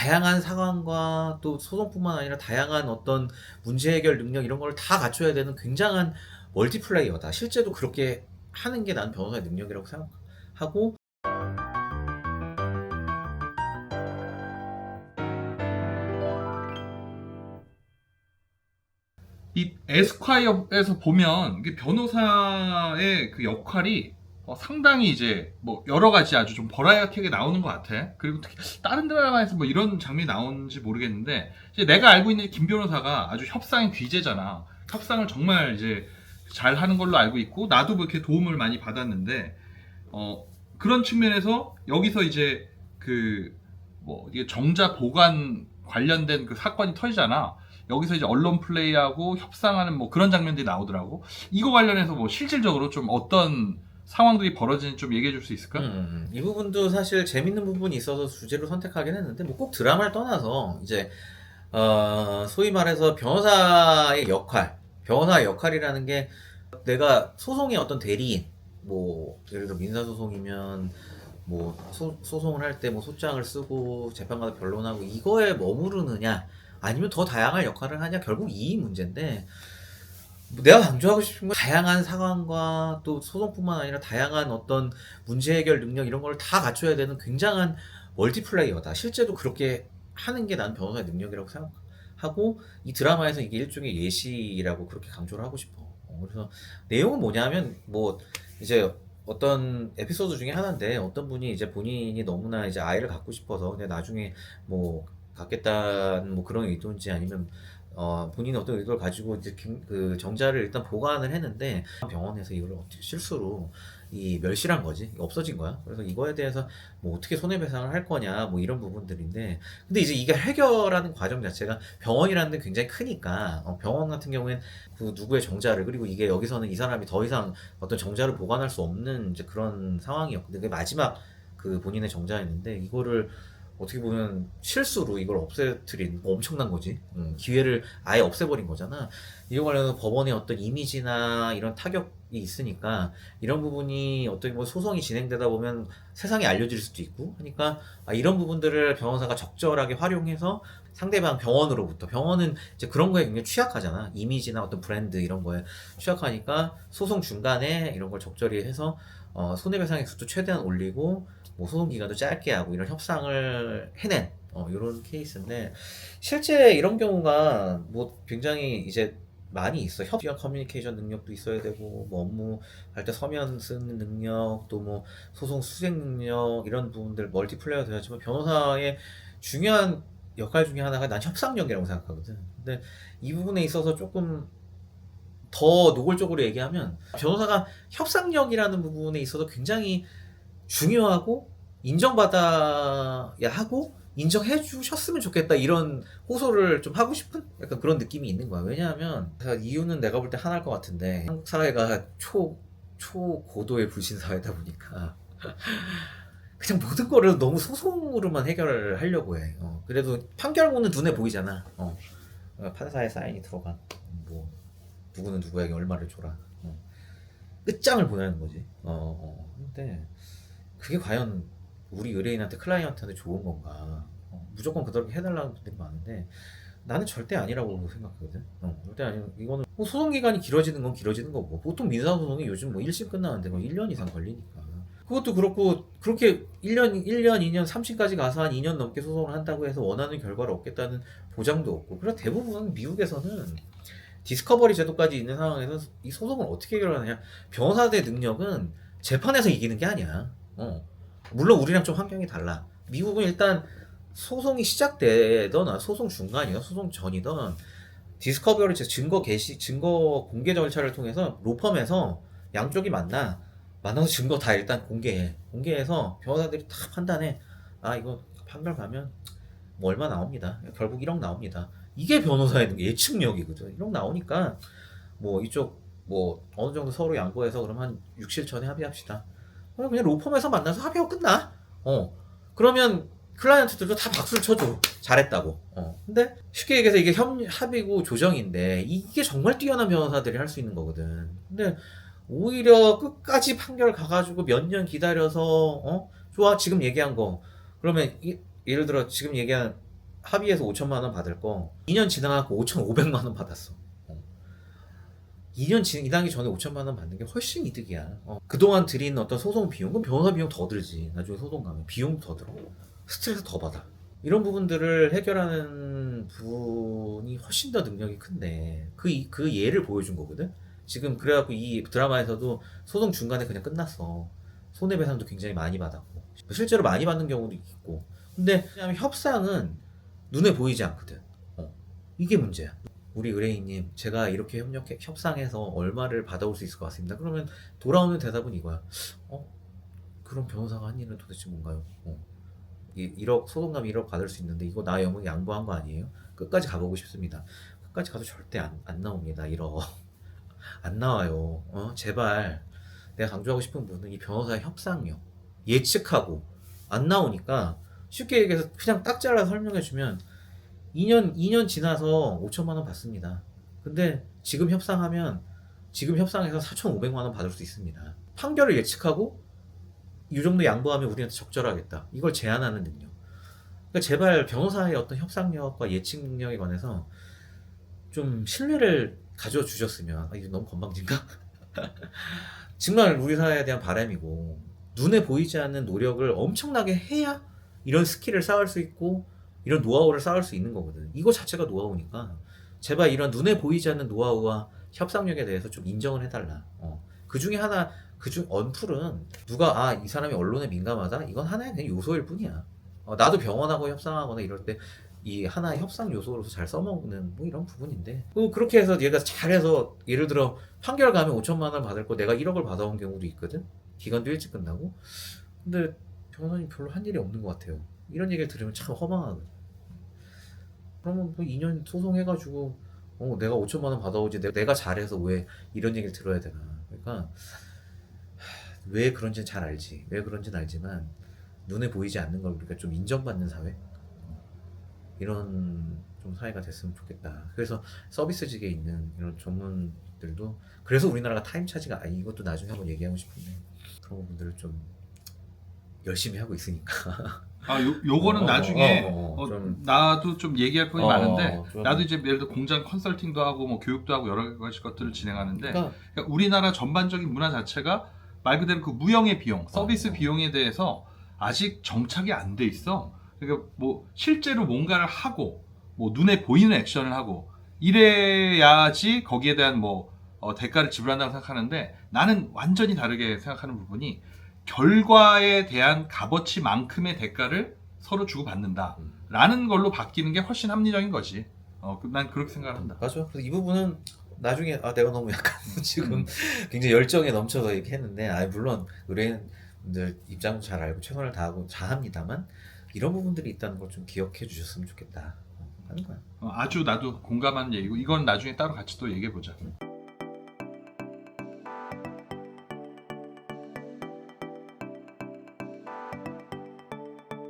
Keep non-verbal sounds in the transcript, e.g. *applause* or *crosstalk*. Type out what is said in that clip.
다양한 상황과 또 소송뿐만 아니라 다양한 어떤 문제 해결 능력 이런 걸 다 갖춰야 되는 굉장한 멀티플레이어다. 실제로 그렇게 하는 게 난 변호사의 능력이라고 생각하고 이 에스콰이어에서 보면 이게 변호사의 그 역할이 어, 상당히 이제 뭐 여러 가지 아주 좀 버라이어티하게 나오는 것 같아. 그리고 특히 다른 드라마에서 뭐 이런 장면이 나오는지 모르겠는데 이제 내가 알고 있는 김 변호사가 아주 협상의 귀재잖아. 협상을 정말 이제 잘 하는 걸로 알고 있고 나도 뭐 이렇게 도움을 많이 받았는데 어 그런 측면에서 여기서 이제 그 뭐 이게 정자 보관 관련된 그 사건이 터지잖아. 여기서 이제 언론 플레이하고 협상하는 뭐 그런 장면들이 나오더라고. 이거 관련해서 뭐 실질적으로 좀 어떤 상황들이 벌어지는지 좀 얘기해 줄 수 있을까? 음, 이 부분도 사실 재밌는 부분이 있어서 주제로 선택하긴 했는데 뭐 꼭 드라마를 떠나서 이제 어, 소위 말해서 변호사의 역할, 변호사의 역할이라는 게 내가 소송의 어떤 대리인, 뭐 예를 들어 민사 소송이면 뭐 소, 소송을 할 때 뭐 소장을 쓰고 재판관을 변론하고 이거에 머무르느냐 아니면 더 다양한 역할을 하냐 결국 이 문제인데 뭐 내가 강조하고 싶은 건 다양한 상황과 또 소송뿐만 아니라 다양한 어떤 문제 해결 능력 이런 걸 다 갖춰야 되는 굉장한 멀티플레이어다. 실제로 그렇게 하는 게 난 변호사의 능력이라고 생각하고 이 드라마에서 이게 일종의 예시라고 그렇게 강조를 하고 싶어. 어, 그래서 내용은 뭐냐면 뭐 이제 어떤 에피소드 중에 하나인데 어떤 분이 이제 본인이 너무나 이제 아이를 갖고 싶어서 근데 나중에 뭐 갖겠다는 뭐 그런 의도인지 아니면 어, 본인이 어떤 의도를 가지고 이제 김- 그 정자를 일단 보관을 했는데 병원에서 이걸 어떻게 실수로 이 멸실한 거지? 없어진 거야? 그래서 이거에 대해서 뭐 어떻게 손해배상을 할 거냐 뭐 이런 부분들인데 근데 이제 이게 해결하는 과정 자체가 병원이라는 데 굉장히 크니까 어, 병원 같은 경우엔 그 누구의 정자를 그리고 이게 여기서는 이 사람이 더 이상 어떤 정자를 보관할 수 없는 이제 그런 상황이었거든요 그게 마지막 그 본인의 정자였는데 이거를 어떻게 보면 실수로 이걸 없애뜨린 뭐 엄청난 거지. 음, 기회를 아예 없애버린 거잖아. 이거 관련해서 법원의 어떤 이미지나 이런 타격이 있으니까 이런 부분이 어떻게 뭐 소송이 진행되다 보면 세상에 알려질 수도 있고 하니까 아, 이런 부분들을 변호사가 적절하게 활용해서 상대방 병원으로부터 병원은 이제 그런 거에 굉장히 취약하잖아. 이미지나 어떤 브랜드 이런 거에 취약하니까 소송 중간에 이런 걸 적절히 해서 어, 손해배상 액수도 최대한 올리고 뭐 소송 기간도 짧게 하고 이런 협상을 해낸 어, 이런 케이스인데 실제 이런 경우가 뭐 굉장히 이제 많이 있어. 협의형 커뮤니케이션 능력도 있어야 되고 뭐 업무 할 때 서면 쓰는 능력 또 뭐 소송 수색 능력 이런 부분들 멀티플레이어 되었지만 변호사의 중요한 역할 중에 하나가 난 협상력이라고 생각하거든. 근데 이 부분에 있어서 조금 더 노골적으로 얘기하면 변호사가 협상력이라는 부분에 있어서 굉장히 중요하고 인정받아야 하고 인정해 주셨으면 좋겠다 이런 호소를 좀 하고 싶은 약간 그런 느낌이 있는 거야 왜냐하면 이유는 내가 볼 때 하나일 것 같은데 한국 사회가 초 초고도의 불신 사회다 보니까 *laughs* 그냥 모든 거를 너무 소송으로만 해결을 하려고 해 어, 그래도 판결문은 눈에 보이잖아 어. 어, 판사의 사인이 들어간 뭐 누구는 누구에게 얼마를 줘라 어. 끝장을 보내는 거지 어, 어. 근데 그게 과연 우리 의뢰인한테 클라이언트한테 좋은 건가 어, 무조건 그렇게 해달라는 분들이 많은데 나는 절대 아니라고 생각하거든 어, 절대 아니 이거는 뭐 소송 기간이 길어지는 건 길어지는 거고 보통 민사 소송이 요즘 뭐 1심 끝나는데 뭐 1년 이상 걸리니까 그것도 그렇고 그렇게 1년 1년 2년 3심까지 가서 한 2년 넘게 소송을 한다고 해서 원하는 결과를 얻겠다는 보장도 없고 그래서 대부분 미국에서는 디스커버리 제도까지 있는 상황에서 이 소송을 어떻게 해결하느냐 변호사들의 능력은 재판에서 이기는 게 아니야 어. 물론 우리랑 좀 환경이 달라. 미국은 일단 소송이 시작되던 소송 중간이든 소송 전이든 디스커버리 즉 증거 게시 증거 공개 절차를 통해서 로펌에서 양쪽이 만나 만나서 증거 다 일단 공개해 공개해서 변호사들이 다 판단해 아 이거 판결 가면 뭐 얼마 나옵니다 결국 1억 나옵니다 이게 변호사의 예측력이거든 1억 나오니까 뭐 이쪽 뭐 어느 정도 서로 양보해서 그럼 한 6, 7천에 합의합시다 그럼 그냥 로펌에서 만나서 합의하고 끝나. 어. 그러면 클라이언트들도 다 박수를 쳐줘. 잘했다고. 어. 근데 쉽게 얘기해서 이게 협, 합의고 조정인데 이게 정말 뛰어난 변호사들이 할 수 있는 거거든. 근데 오히려 끝까지 판결 가가지고 몇 년 기다려서 어 좋아 지금 얘기한 거 그러면 이, 예를 들어 지금 얘기한 합의해서 5천만 원 받을 거 2년 지나갖고 5,500만 원 받았어. 어. 2년 지나기 전에 5천만 원 받는 게 훨씬 이득이야. 어. 그동안 들인 어떤 소송 비용, 그럼 변호사 비용 더 들지. 나중에 소송 가면 비용도 더 들어. 스트레스 더 받아. 이런 부분들을 해결하는 부분이 훨씬 더 능력이 큰데 그, 이- 그 예를 보여준 거거든. 지금 그래갖고 이 드라마에서도 소송 중간에 그냥 끝났어. 손해배상도 굉장히 많이 받았고 실제로 많이 받는 경우도 있고. 근데 왜냐면 협상은 눈에 보이지 않거든. 어, 이게 문제야. 우리 의뢰인님 제가 이렇게 협력해 협상해서 얼마를 받아올 수 있을 것 같습니다. 그러면 돌아오는 대답은 이거야. 어 그럼 변호사가 한 일은 도대체 뭔가요? 어, 이 1억 소송감 1억 받을 수 있는데 이거 나 영역 양보한 거 아니에요? 끝까지 가보고 싶습니다. 끝까지 가도 절대 안, 안 나옵니다. 1억 안 나와요 어 제발 내가 강조하고 싶은 부분은 이 변호사의 협상력 예측하고 안 나오니까 쉽게 얘기해서 그냥 딱 잘라 설명해 주면 2년 2년 지나서 5천만 원 받습니다. 근데 지금 협상하면 지금 협상해서 4,500만 원 받을 수 있습니다. 판결을 예측하고 이 정도 양보하면 우리한테 적절하겠다. 이걸 제안하는 능력. 그러니까 제발 변호사의 어떤 협상력과 예측 능력에 관해서 좀 신뢰를 가져 주셨으면 아, 이거 너무 건방진가? *laughs* 정말 우리 사회에 대한 바람이고 눈에 보이지 않는 노력을 엄청나게 해야 이런 스킬을 쌓을 수 있고 이런 노하우를 쌓을 수 있는 거거든. 이거 자체가 노하우니까 제발 이런 눈에 보이지 않는 노하우와 협상력에 대해서 좀 인정을 해달라. 어. 그 중에 하나 그중 언플은 누가 아 이 사람이 언론에 민감하다 이건 하나의 그냥 요소일 뿐이야. 어, 나도 병원하고 협상하거나 이럴 때 이 하나의 협상 요소로서 잘 써먹는 뭐 이런 부분인데. 그 그렇게 해서 얘가 잘해서 예를 들어 판결 가면 5천만 원 받을 거 내가 1억을 받아온 경우도 있거든. 기간도 일찍 끝나고. 근데 변호사님 별로 한 일이 없는 것 같아요. 이런 얘기를 들으면 참 허망하거든. 그러면 뭐 2년 소송해가지고 어 내가 5천만 원 받아오지. 내가, 잘해서 왜 이런 얘기를 들어야 되나. 그러니까 하, 왜 그런지는 잘 알지. 왜 그런지는 알지만 눈에 보이지 않는 걸 우리가 좀 인정받는 사회 이런 좀 사회가 됐으면 좋겠다. 그래서 서비스직에 있는 이런 전문들도 그래서 우리나라가 타임 차지가 아 이것도 나중에 한번 얘기하고 싶은데 그런 부분들을 좀 열심히 하고 있으니까. 아, 요, 요거는 어, 나중에 어, 어, 어, 어, 좀- 나도 좀 얘기할 부분이 어, 많은데 좀- 나도 이제 예를 들어 공장 컨설팅도 하고 뭐 교육도 하고 여러 가지 것들을 진행하는데 그러니까 그러니까 우리나라 전반적인 문화 자체가 말 그대로 그 무형의 비용, 서비스 어. 비용에 대해서 아직 정착이 안 돼 있어. 그러니까 뭐 실제로 뭔가를 하고 뭐 눈에 보이는 액션을 하고 이래야지 거기에 대한 뭐 어, 대가를 지불한다고 생각하는데 나는 완전히 다르게 생각하는 부분이 결과에 대한 값어치만큼의 대가를 서로 주고 받는다라는 걸로 바뀌는 게 훨씬 합리적인 거지. 어, 그- 난 그렇게 생각한다. 맞아. 그래서 이 부분은 나중에 아 내가 너무 약간 *laughs* 지금 음. 굉장히 열정에 넘쳐서 이렇게 했는데 아 물론 의뢰인들 입장도 잘 알고 최선을 다하고 다합니다만 이런 부분들이 있다는 걸 좀 기억해 주셨으면 좋겠다 어, 하는 거야. 어, 아주 나도 공감하는 얘기고 이건 나중에 따로 같이 또 얘기해 보자.